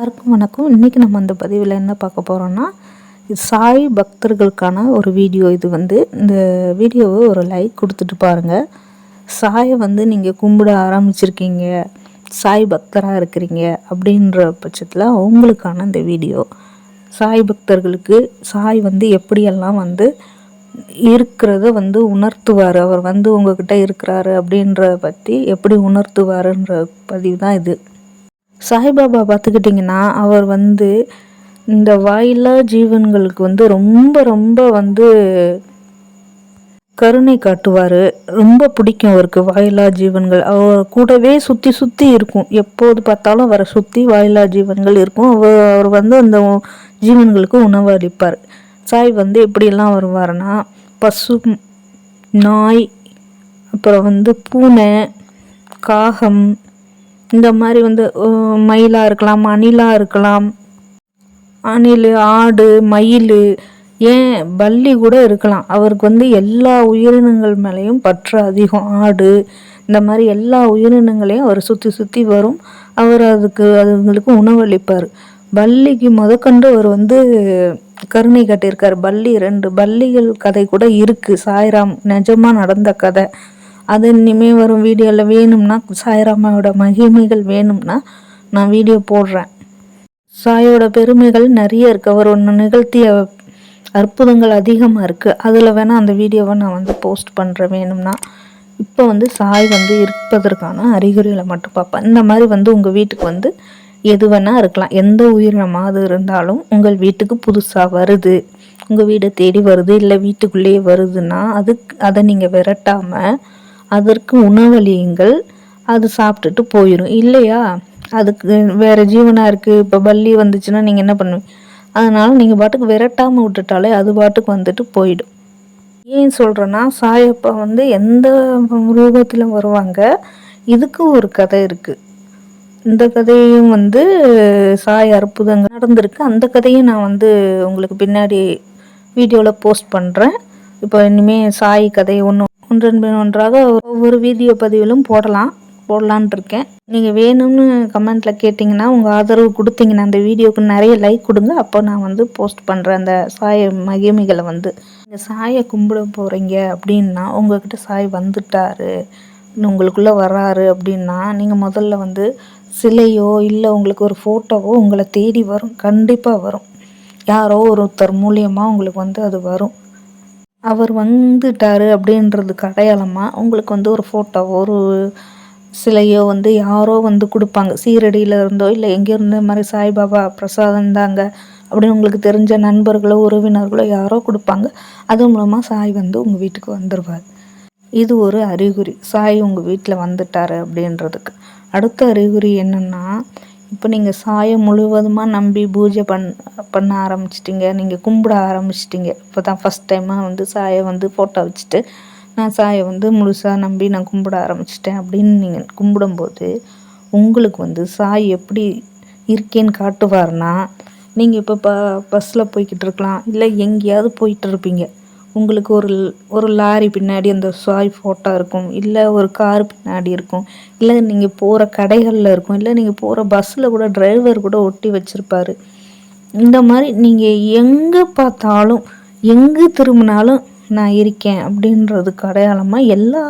எல்லாருக்கும் வணக்கம். இன்றைக்கி நம்ம அந்த பதிவில் என்ன பார்க்க போகிறோன்னா சாய் பக்தர்களுக்கான ஒரு வீடியோ இது வந்து. இந்த வீடியோவை ஒரு லைக் கொடுத்துட்டு பாருங்கள் சாயை வந்து நீங்கள் கும்பிட ஆரம்பிச்சிருக்கீங்க. சாய் பக்தராக இருக்கிறீங்க அப்படின்ற பட்சத்தில் அவங்களுக்கான இந்த வீடியோ. சாய் பக்தர்களுக்கு சாய் வந்து எப்படியெல்லாம் வந்து இருக்கிறத வந்து உணர்த்துவார்? அவர் வந்து உங்ககிட்ட இருக்கிறாரு அப்படின்றத பற்றி எப்படி உணர்த்துவாருன்ற பதிவு தான் இது. சாய்பாபா பார்த்துக்கிட்டிங்கன்னா அவர் வந்து இந்த வாயிலா ஜீவன்களுக்கு வந்து ரொம்ப ரொம்ப வந்து கருணை காட்டுவார். ரொம்ப பிடிக்கும் அவருக்கு வாயிலா ஜீவன்கள். அவர் கூடவே சுற்றி சுற்றி இருக்கும். எப்போது பார்த்தாலும் அவரை சுற்றி வாயிலா ஜீவன்கள் இருக்கும். அவர் அவர் வந்து அந்த ஜீவன்களுக்கு உணவு அளிப்பார். சாய் வந்து எப்படியெல்லாம் வருவார்னா பசு நாய் அப்புறம் வந்து பூனை காகம் இந்த மாதிரி வந்து மயிலாக இருக்கலாம் அணிலாக இருக்கலாம். அணில் ஆடு மயில் ஏன்? பல்லி கூட இருக்கலாம். அவருக்கு வந்து எல்லா உயிரினங்கள் மேலேயும் பற்று அதிகம். ஆடு இந்த மாதிரி எல்லா உயிரினங்களையும் அவர் சுற்றி சுற்றி வரும். அவர் அதுக்கு அதுங்களுக்கு உணவளிப்பார். பல்லிக்கு முதற்கண்டு அவர் வந்து கருணை கட்டியிருக்கார். பல்லி ரெண்டு பல்லிகள் கதை கூட இருக்குது சாய்ராம் நிஜமாக நடந்த கதை. அது இனிமேல் வரும் வீடியோவில் வேணும்னா சாய்ராமாவோட மகிமைகள் வேணும்னா நான் வீடியோ போடுறேன். சாயோட பெருமைகள் நிறைய இருக்குது அவர் ஒன்று நிகழ்த்திய அற்புதங்கள் அதிகமாக இருக்குது அதில் வேணால் அந்த வீடியோவை நான் வந்து போஸ்ட் பண்ணுறேன் வேணும்னா இப்போ வந்து சாய் வந்து இருப்பதற்கான அறிகுறிகளை மட்டும் பார்ப்பேன். இந்த மாதிரி வந்து உங்கள் வீட்டுக்கு வந்து எது வேணால் இருக்கலாம். எந்த உயிரினமாக இருந்தாலும் உங்கள் வீட்டுக்கு புதுசாக வருது. உங்கள் வீடை தேடி வருது. இல்லை வீட்டுக்குள்ளேயே வருதுன்னா அதுக்கு அதை நீங்கள் விரட்டாமல் அதற்கு உணவளியுங்கள். அது சாப்பிட்டுட்டு போயிடும் இல்லையா? அதுக்கு வேறு ஜீவனாக இருக்குது இப்போ பல்லி வந்துச்சுன்னா நீங்கள் என்ன பண்ணுவீங்க? அதனால் நீங்கள் பாட்டுக்கு விரட்டாமல் விட்டுட்டாலே அது பாட்டுக்கு வந்துட்டு போயிடும். ஏன் சொல்கிறேன்னா சாயப்பா வந்து எந்த ரூபத்தில் வருவாங்க? இதுக்கு ஒரு கதை இருக்குது இந்த கதையும் வந்து சாய் அற்புதங்கள் நடந்திருக்கு. அந்த கதையும் நான் வந்து உங்களுக்கு பின்னாடி வீடியோவில் போஸ்ட் பண்ணுறேன் இப்போ இனிமேல் சாய் கதை ஒன்று ஒன்றன் பின் ஒன்றாக ஒவ்வொரு வீடியோ பதிவிலும் போடலாம் போடலான் இருக்கேன் நீங்கள் வேணும்னு கமெண்ட்டில் கேட்டிங்கன்னா உங்கள் ஆதரவு கொடுத்தீங்கன்னா அந்த வீடியோவுக்கு நிறைய லைக் கொடுங்க. அப்போ நான் வந்து போஸ்ட் பண்ணுறேன் அந்த சாய மகிமைகளை வந்து. நீங்கள் சாயை கும்பிட போகிறீங்க அப்படின்னா உங்கள்கிட்ட சாய் வந்துட்டாரு உங்களுக்குள்ளே வராரு அப்படின்னா நீங்கள் முதல்ல வந்து சிலையோ இல்லை உங்களுக்கு ஒரு ஃபோட்டோவோ உங்களை தேடி வரும். கண்டிப்பாக வரும். யாரோ ஒருத்தர் மூலியமாக உங்களுக்கு வந்து அது வரும். அவர் வந்துட்டார் அப்படின்றதுக்கு அடையாளமாக உங்களுக்கு வந்து ஒரு ஃபோட்டோ ஒரு சிலையோ வந்து யாரோ வந்து கொடுப்பாங்க. சீரடியில் இருந்தோ இல்லை எங்கே இருந்த மாதிரி சாய்பாபா பிரசாதம் தாங்க அப்படின்னு உங்களுக்கு தெரிஞ்ச நண்பர்களோ உறவினர்களோ யாரோ கொடுப்பாங்க. அது மூலமாக சாய் வந்து உங்கள் வீட்டுக்கு வந்துடுவார் இது ஒரு அறிகுறி. சாய் உங்கள் வீட்டில் வந்துட்டார் அப்படின்றதுக்கு. அடுத்த அறிகுறி என்னென்னா இப்போ நீங்கள் சாயம் முழுவதுமாக நம்பி பூஜை பண் பண்ண ஆரம்பிச்சிட்டிங்க. நீங்கள் கும்பிட ஆரம்பிச்சிட்டிங்க. இப்போ தான் ஃபஸ்ட் டைமாக வந்து சாயை வந்து ஃபோட்டோ வச்சுட்டு நான் சாயை வந்து முழுசாக நம்பி நான் கும்பிட ஆரம்பிச்சிட்டேன் அப்படின்னு நீங்கள் கும்பிடும்போது உங்களுக்கு வந்து சாய் எப்படி இருக்கேன்னு காட்டுவார்னா நீங்கள் இப்போ ப பஸ்ஸில் போய்கிட்டு இருக்கலாம். இல்லை எங்கேயாவது போயிட்டு இருப்பீங்க. உங்களுக்கு ஒரு ஒரு லாரி பின்னாடி அந்த சாய் ஃபோட்டோ இருக்கும். இல்லை ஒரு கார் பின்னாடி இருக்கும். இல்லை நீங்கள் போகிற கடைகளில் இருக்கும். இல்லை நீங்கள் போகிற பஸ்ஸில் கூட டிரைவர் கூட ஒட்டி வச்சுருப்பார். இந்த மாதிரி நீங்கள் எங்கே பார்த்தாலும் எங்கே திரும்பினாலும் நான் இருக்கேன் அப்படின்றதுக்கு அடையாளமாக எல்லா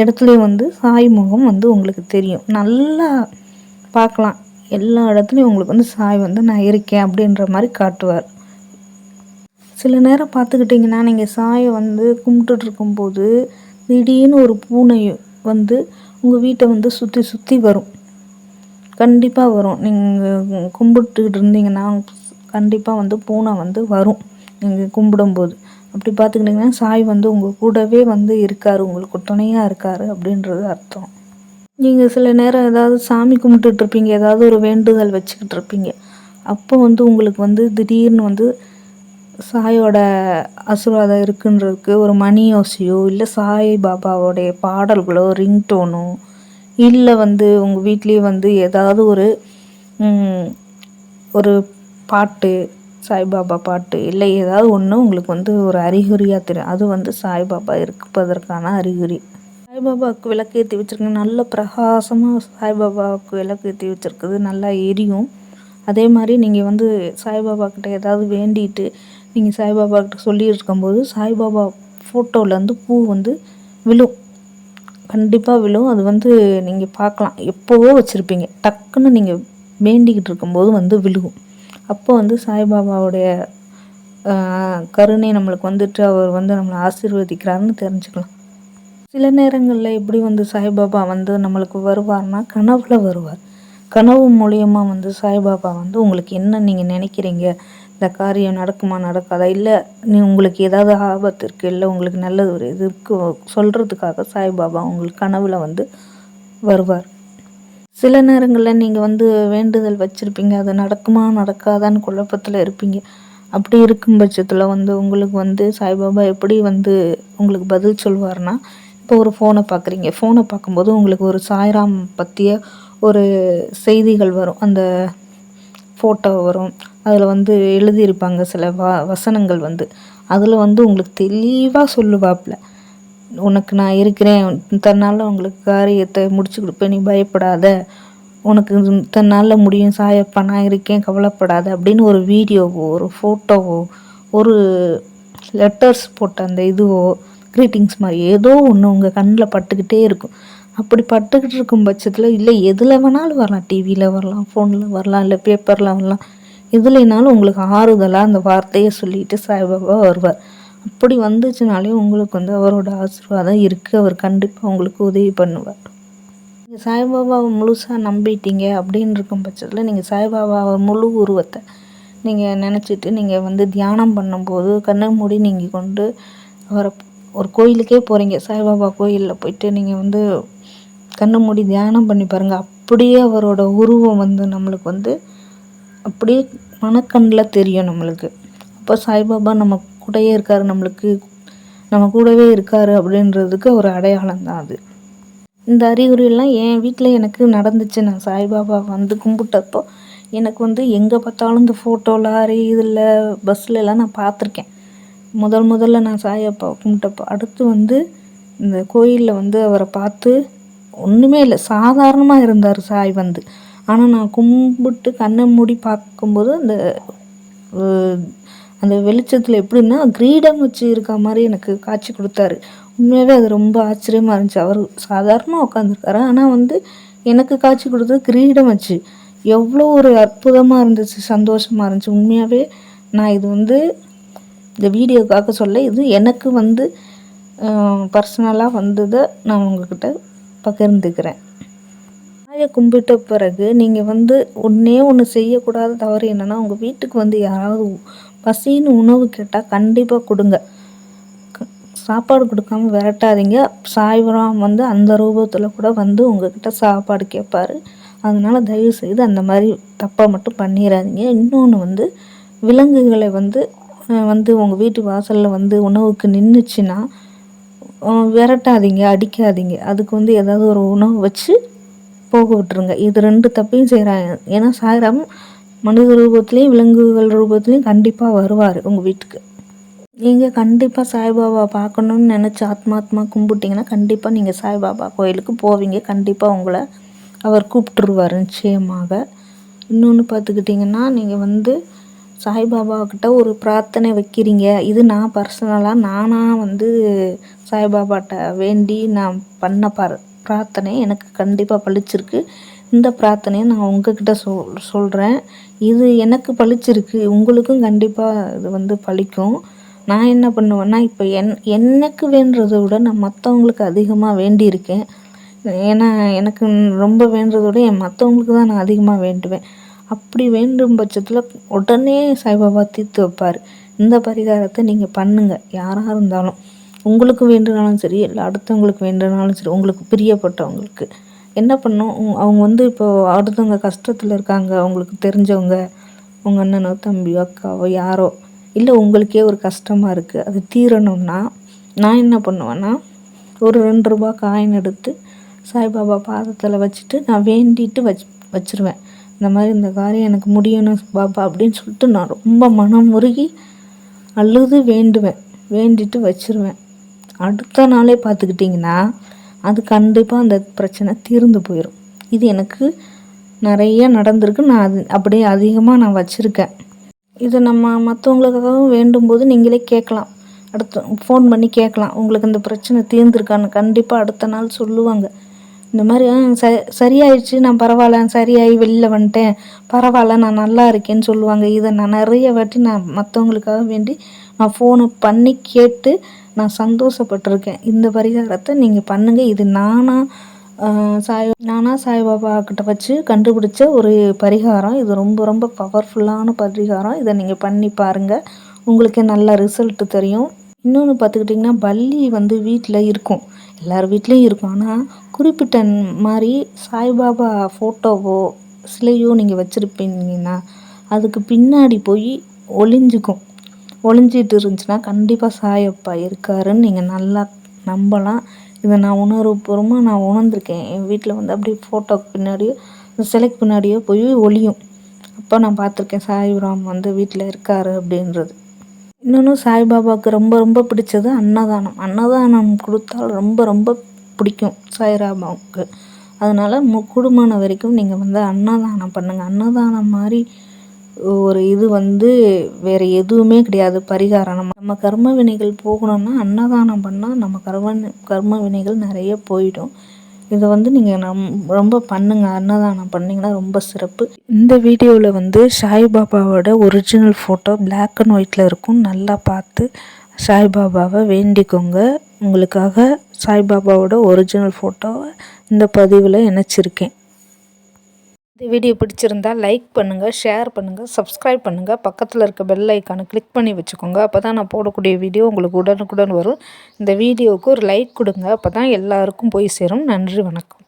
இடத்துலையும் வந்து சாய் முகம் வந்து உங்களுக்கு தெரியும். நல்லா பார்க்கலாம். எல்லா இடத்துலையும் உங்களுக்கு வந்து சாய் வந்து நான் இருக்கேன் அப்படின்ற மாதிரி காட்டுவார். சில நேரம் பார்த்துக்கிட்டிங்கன்னா நீங்கள் சாயை வந்து கும்பிட்டுட்ருக்கும்போது திடீர்னு ஒரு பூனை வந்து உங்கள் வீட்டை வந்து சுற்றி சுற்றி வரும். கண்டிப்பாக வரும். நீங்கள் கும்பிட்டுக்கிட்டு இருந்தீங்கன்னா கண்டிப்பாக வந்து பூனை வந்து வரும். நீங்கள் கும்பிடும்போது. அப்படி பார்த்துக்கிட்டிங்கன்னா சாய் வந்து உங்கள் கூடவே வந்து இருக்கார். உங்களுக்கு துணையாக இருக்கார் அப்படின்றது அர்த்தம். நீங்கள் சில நேரம் ஏதாவது சாமி கும்பிட்டுட்ருப்பீங்க. ஏதாவது ஒரு வேண்டுதல் வச்சுக்கிட்டு இருப்பீங்க அப்போ வந்து உங்களுக்கு வந்து திடீர்னு வந்து சாயோட ஆசீர்வாதம் இருக்குன்றதுக்கு ஒரு மணி ஓசையோ இல்லை சாய் பாபாவோடைய பாடல்களோ ரிங்டோனோ இல்லை வந்து உங்கள் வீட்லேயே வந்து ஏதாவது ஒரு ஒரு பாட்டு சாய்பாபா பாட்டு இல்லை ஏதாவது ஒன்று உங்களுக்கு வந்து ஒரு அறிகுறியாக தெரியும் அது வந்து சாய்பாபா இருப்பதற்கான அறிகுறி. சாய்பாபாவுக்கு விளக்கு ஏற்றி வச்சுருக்கு நல்ல பிரகாசமாக சாய்பாபாவுக்கு விளக்கு ஏற்றி வச்சுருக்குது நல்லா எரியும். அதே மாதிரி நீங்கள் வந்து சாய்பாபா கிட்ட ஏதாவது வேண்டிட்டு நீங்கள் சாய்பாபா கிட்ட சொல்லியிருக்கும்போது சாய்பாபா ஃபோட்டோவிலேருந்து பூ வந்து விழும். கண்டிப்பாக விழும். அது வந்து நீங்கள் பார்க்கலாம். எப்போவோ வச்சுருப்பீங்க. டக்குன்னு நீங்கள் வேண்டிக்கிட்டு இருக்கும்போது வந்து விழுகும். அப்போ வந்து சாய்பாபாவுடைய கருணை நம்மளுக்கு வந்துட்டு அவர் வந்து நம்மளை ஆசீர்வதிக்கிறாருன்னு தெரிஞ்சுக்கலாம். சில நேரங்களில் எப்படி வந்து சாய்பாபா வந்து நம்மளுக்கு வருவார்னா கனவில் வருவார். கனவு மூலியமாக வந்து சாய்பாபா வந்து உங்களுக்கு என்ன நீங்கள் நினைக்கிறீங்க? இந்த காரியம் நடக்குமா நடக்காதா? இல்லை நீ உங்களுக்கு ஏதாவது ஆபத்து இருக்குது இல்லை உங்களுக்கு நல்லது ஒரு இது இருக்கு சொல்கிறதுக்காக சாய்பாபா உங்களுக்கு கனவில் வந்து வருவார். சில நேரங்களில் நீங்கள் வந்து வேண்டுதல் வச்சுருப்பீங்க அது நடக்குமா நடக்காதான்னு குழப்பத்தில் இருப்பீங்க. அப்படி இருக்கும் பட்சத்தில் வந்து உங்களுக்கு வந்து சாய்பாபா எப்படி வந்து உங்களுக்கு பதில் சொல்வார்னா இப்போ ஒரு ஃபோனை பார்க்குறீங்க ஃபோனை பார்க்கும்போது உங்களுக்கு ஒரு சாய்ராம் பற்றிய ஒரு செய்திகள் வரும். அந்த ஃபோட்டோ வரும். அதில் வந்து எழுதியிருப்பாங்க சில வ வசனங்கள் வந்து. அதில் வந்து உங்களுக்கு தெளிவாக சொல்லுவாப்புல உனக்கு நான் இருக்கிறேன். தன்னால் உங்களுக்கு காரியத்தை முடிச்சு கொடுப்பேன் நீ பயப்படாத. உனக்கு தன்னால் முடியும். சாயப்பா நான் இருக்கேன். கவலைப்படாத. அப்படின்னு ஒரு வீடியோவோ ஒரு ஃபோட்டோவோ ஒரு லெட்டர்ஸ் போட்ட அந்த இதுவோ க்ரீட்டிங்ஸ் மாதிரி ஏதோ ஒன்று உங்கள் கண்ணில் பட்டுக்கிட்டே இருக்கும். அப்படி பட்டுக்கிட்டு இருக்கும் பட்சத்தில் இல்லை எதில் வேணாலும் வரலாம். டிவியில் வரலாம் ஃபோனில் வரலாம் இல்லை பேப்பரில் வரலாம். எதுலைனாலும் உங்களுக்கு ஆறுதலாக அந்த வார்த்தையை சொல்லிட்டு சாய்பாபா வருவார். அப்படி வந்துச்சுனாலே உங்களுக்கு வந்து அவரோட ஆசீர்வாதம் இருக்குது அவர் கண்டிப்பாக உங்களுக்கு உதவி பண்ணுவார். நீங்கள் சாய்பாபாவை முழுசாக நம்பிட்டீங்க அப்படின்னு இருக்கும் பட்சத்தில் நீங்கள் சாய்பாபாவை முழு உருவத்தை நீங்கள் நினச்சிட்டு நீங்கள் வந்து தியானம் பண்ணும்போது கண்ணை மூடி நீங்கள் கொண்டு அவரை ஒரு கோயிலுக்கே போகிறீங்க சாய்பாபா கோயிலில் போயிட்டு நீங்கள் வந்து கண்ணை மூடி தியானம் பண்ணி பாருங்கள் அப்படியே அவரோட உருவம் வந்து நம்மளுக்கு வந்து அப்படியே மனக்கண்ணில் தெரியும் நம்மளுக்கு. அப்போ சாய்பாபா நம்ம கூடயே இருக்கார் நம்மளுக்கு நம்ம கூடவே இருக்கார் அப்படின்றதுக்கு ஒரு அடையாளம் தான் அது. இந்த அறிகுறியெல்லாம் என் வீட்டில் எனக்கு நடந்துச்சு. நான் சாய்பாபா வந்து கும்பிட்டப்போ எனக்கு வந்து எங்கே பார்த்தாலும் இந்த ஃபோட்டோ லாரி இதில் பஸ்ஸில் நான் பார்த்துருக்கேன். முதல் முதல்ல நான் சாயப்பா கும்பிட்டப்போ அடுத்து வந்து இந்த கோயிலில் வந்து அவரை பார்த்து ஒன்றுமே இல்லை சாதாரணமாக இருந்தார் சாய் வந்து. ஆனால் நான் கும்பிட்டு கண்ணை மூடி பார்க்கும்போது அந்த அந்த வெளிச்சத்தில் எப்படின்னா கிரீடம் வச்சு இருக்க மாதிரி எனக்கு காட்சி கொடுத்தாரு. உண்மையாகவே அது ரொம்ப ஆச்சரியமாக இருந்துச்சு. அவர் சாதாரணமாக உட்காந்துருக்காரு ஆனால் வந்து எனக்கு காட்சி கொடுத்தது கிரீடம் வச்சு. எவ்வளோ ஒரு அற்புதமாக இருந்துச்சு சந்தோஷமாக இருந்துச்சு. உண்மையாகவே நான் இது வந்து இந்த வீடியோக்காக சொல்ல இது எனக்கு வந்து பர்சனலாக வந்ததை நான் உங்ககிட்ட பகிர்ந்துக்கிறேன். தாயை கும்பிட்ட பிறகு நீங்கள் வந்து ஒன்றே ஒன்று செய்யக்கூடாத தவறு என்னென்னா உங்கள் வீட்டுக்கு வந்து யாராவது பசின்னு உணவு கேட்டால் கண்டிப்பாக கொடுங்க. சாப்பாடு கொடுக்காம விரட்டாதீங்க. சாய்வராம் வந்து அந்த ரூபத்தில் கூட வந்து உங்ககிட்ட சாப்பாடு கேட்பாரு அதனால் தயவு செய்து அந்த மாதிரி தப்பை மட்டும் பண்ணிடாதீங்க இன்னொன்று வந்து விலங்குகளை வந்து வந்து உங்கள் வீட்டு வாசலில் வந்து உணவுக்கு நின்றுச்சுன்னா விரட்டாதீங்க அடிக்காதீங்க. அதுக்கு வந்து ஏதாவது ஒரு உணவு வச்சு போக விட்டுருங்க. இது ரெண்டு தப்பையும் செய்கிறாங்க ஏன்னா சாய்ராம் மனித ரூபத்துலேயும் விலங்குகள் ரூபத்துலேயும் கண்டிப்பாக வருவார் உங்கள் வீட்டுக்கு. நீங்கள் கண்டிப்பாக சாய்பாபா பார்க்கணுன்னு நினச்சி ஆத்மாத்மா கும்பிட்டிங்கன்னா கண்டிப்பாக நீங்கள் சாய்பாபா கோயிலுக்கு போவீங்க. கண்டிப்பாக உங்களை அவர் கூப்பிட்டுருவார் நிச்சயமாக. இன்னொன்று பார்த்துக்கிட்டிங்கன்னா நீங்கள் வந்து சாய்பாபாக்கிட்ட ஒரு பிரார்த்தனை வைக்கிறீங்க. இது நான் பர்சனலாக நானாக வந்து சாய்பாபாட்ட வேண்டி நான் பண்ண பர். பிரார்த்தனை எனக்கு கண்டிப்பாக பழிச்சிருக்கு இந்த பிரார்த்தனையை நான் உங்ககிட்ட சொல் சொல்கிறேன் இது எனக்கு பழிச்சிருக்கு உங்களுக்கும் கண்டிப்பாக இது வந்து பழிக்கும் நான் என்ன பண்ணுவேன்னா இப்போ என் எனக்கு வேண்டுறதை விட நான் மற்றவங்களுக்கு அதிகமாக வேண்டியிருக்கேன். ஏன்னா எனக்கு ரொம்ப வேண்டுறதை விட என் மற்றவங்களுக்கு தான் நான் அதிகமாக வேண்டுவேன். அப்படி வேண்டும் பட்சத்தில் உடனே சாய்பாபா தீர்த்து வைப்பார். இந்த பரிகாரத்தை நீங்கள் பண்ணுங்கள் யாராக இருந்தாலும். உங்களுக்கு வேண்டுனாலும் சரி இல்லை அடுத்தவங்களுக்கு வேண்டுனாலும் சரி உங்களுக்கு பிரியப்பட்டவங்களுக்கு. என்ன பண்ணோம்? அவங்க வந்து இப்போது அடுத்தவங்க கஷ்டத்தில் இருக்காங்க அவங்களுக்கு தெரிஞ்சவங்க உங்கள் அண்ணனோ தம்பியோ அக்காவோ யாரோ இல்லை உங்களுக்கே ஒரு கஷ்டமாக இருக்குது அது தீரணும்னா நான் என்ன பண்ணுவேன்னா ஒரு ரெண்டு ரூபா காயின் எடுத்து சாய்பாபா பாதத்தில் வச்சுட்டு நான் வேண்டிட்டு வச் வச்சுருவேன். இந்த மாதிரி இந்த காரியம் எனக்கு முடியணும் பாபா அப்படின்னு சொல்லிட்டு நான் ரொம்ப மனம் முருகி அழுது வேண்டுவேன் வேண்டிட்டு வச்சிருவேன். அடுத்த நாளே பார்த்துக்கிட்டிங்கன்னா அது கண்டிப்பாக அந்த பிரச்சனை தீர்ந்து போயிடும் இது எனக்கு நிறைய நடந்திருக்கு. நான் அது அப்படியே அதிகமாக நான் வச்சுருக்கேன். இதை நம்ம மற்றவங்களுக்காகவும் வேண்டும் போது நீங்களே கேட்கலாம். அடுத்த ஃபோன் பண்ணி கேட்கலாம். உங்களுக்கு இந்த பிரச்சனை தீர்ந்துருக்கான்னு கண்டிப்பாக அடுத்த நாள் சொல்லுவாங்க. இந்த மாதிரி ச சரியாயிடுச்சு. நான் பரவாயில்ல. சரியாகி வெளியில் வந்துட்டேன். பரவாயில்ல. நான் நல்லா இருக்கேன்னு சொல்லுவாங்க. இதை நான் நிறைய வாட்டி நான் மற்றவங்களுக்காக வேண்டி நான் ஃபோனை பண்ணி கேட்டு நான் சந்தோஷப்பட்டிருக்கேன். இந்த பரிகாரத்தை நீங்கள் பண்ணுங்கள் இது நானாக சாய் நானா சாய்பாபா கிட்ட வச்சு கண்டுபிடிச்ச ஒரு பரிகாரம். இது ரொம்ப ரொம்ப பவர்ஃபுல்லான பரிகாரம். இதை நீங்கள் பண்ணி பாருங்கள் உங்களுக்கு நல்ல ரிசல்ட் தெரியும். இன்னொன்று பார்த்துக்கிட்டிங்கன்னா பல்லி வந்து வீட்டில் இருக்கும். எல்லார் வீட்லேயும் இருக்கும். ஆனால் குறிப்பிட்ட மாதிரி சாய்பாபா ஃபோட்டோவோ சிலையோ நீங்கள் வச்சுருப்பீங்கன்னா அதுக்கு பின்னாடி போய் ஒளிஞ்சுக்கும். ஒளிஞ்சிட்டு இருந்துச்சுன்னா கண்டிப்பாக சாயப்பா இருக்காருன்னு நீங்கள் நல்லா நம்பலாம். இதை நான் உணர்வுபூர்வமாக நான் உணர்ந்திருக்கேன். என் வீட்டில் வந்து அப்படியே ஃபோட்டோக்கு பின்னாடியோ இந்த சிலைக்கு பின்னாடியோ போய் ஒளியும். அப்போ நான் பார்த்துருக்கேன் சாய்ராம் வந்து வீட்டில் இருக்காரு அப்படின்றது. இன்னொன்று சாய்பாபாவுக்கு ரொம்ப ரொம்ப பிடிச்சது அன்னதானம். அன்னதானம் கொடுத்தால் ரொம்ப ரொம்ப பிடிக்கும் சாய்ராபாவுக்கு அதனால் மு குடும்பம் வரைக்கும் நீங்கள் வந்து அன்னதானம் பண்ணுங்கள் அன்னதானம் மாதிரி ஒரு இது வந்து வேறு எதுவுமே கிடையாது பரிகாரம். நம்ம நம்ம கர்ம வினைகள் போகணும்னா அன்னதானம் பண்ணால் நம்ம கர்ம கர்ம வினைகள் நிறைய போயிடும். இதை வந்து நீங்கள் நம் ரொம்ப பண்ணுங்கள் அன்னதானம் பண்ணிங்கன்னா ரொம்ப சிறப்பு. இந்த வீடியோவில் வந்து சாய்பாபாவோட ஒரிஜினல் ஃபோட்டோ பிளாக் அண்ட் ஒயிட்டில் இருக்கும். நல்லா பார்த்து சாய்பாபாவை வேண்டிக்கோங்க. உங்களுக்காக சாய்பாபாவோட ஒரிஜினல் ஃபோட்டோவை இந்த பதிவில் இணைச்சிருக்கேன். இந்த வீடியோ பிடிச்சிருந்தா லைக் பண்ணுங்கள் ஷேர் பண்ணுங்கள் சப்ஸ்கிரைப் பண்ணுங்கள் பக்கத்தில் இருக்க பெல் ஐக்கானை கிளிக் பண்ணி வச்சுக்கோங்க. அப்போ தான் நான் போடக்கூடிய வீடியோ உங்களுக்கு உடனுக்குடன் வரும். இந்த வீடியோவுக்கு ஒரு லைக் கொடுங்க. அப்போ தான் எல்லாருக்கும் போய் சேரும். நன்றி வணக்கம்.